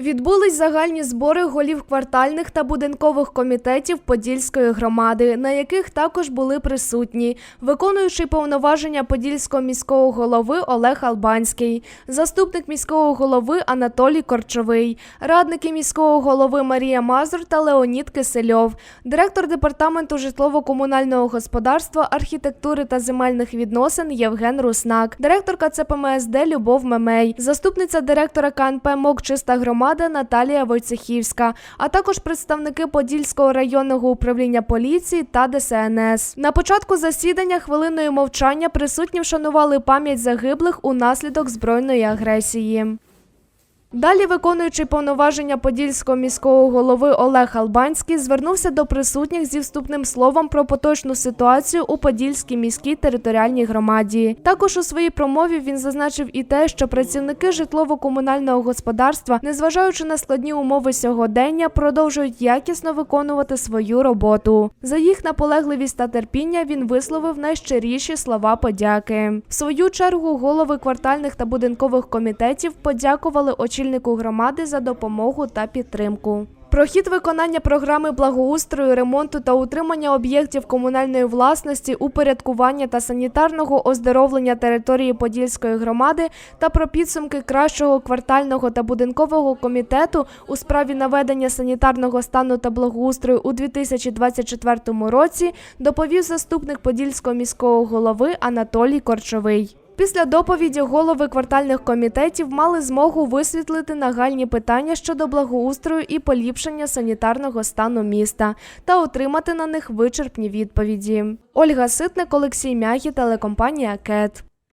Відбулись загальні збори голів квартальних та будинкових комітетів Подільської громади, на яких також були присутні виконуючий повноваження Подільського міського голови Олег Албанський, заступник міського голови Анатолій Корчовий, радники міського голови Марія Мазур та Леонід Кисельов, директор департаменту житлово-комунального господарства, архітектури та земельних відносин Євген Руснак, директорка ЦПМСД Любов Мемей, заступниця директора КНП МОК Чиста громада Наталія Войцехівська, а також представники Подільського районного управління поліції та ДСНС. На початку засідання хвилиною мовчання присутні вшанували пам'ять загиблих унаслідок збройної агресії. Далі виконуючий повноваження Подільського міського голови Олег Албанський звернувся до присутніх зі вступним словом про поточну ситуацію у Подільській міській територіальній громаді. Також у своїй промові він зазначив і те, що працівники житлово-комунального господарства, незважаючи на складні умови сьогодення, продовжують якісно виконувати свою роботу. За їх наполегливість та терпіння він висловив найщиріші слова подяки. В свою чергу голови квартальних та будинкових комітетів подякували очільнику громади за допомогу та підтримку. Про хід виконання програми благоустрою, ремонту та утримання об'єктів комунальної власності, упорядкування та санітарного оздоровлення території Подільської громади та про підсумки кращого квартального та будинкового комітету у справі наведення санітарного стану та благоустрою у 2024 році доповів заступник Подільського міського голови Анатолій Корчовий. Після доповіді голови квартальних комітетів мали змогу висвітлити нагальні питання щодо благоустрою і поліпшення санітарного стану міста та отримати на них вичерпні відповіді. Ольга Ситник, Олексій Мягі, телекомпанія КЕТ.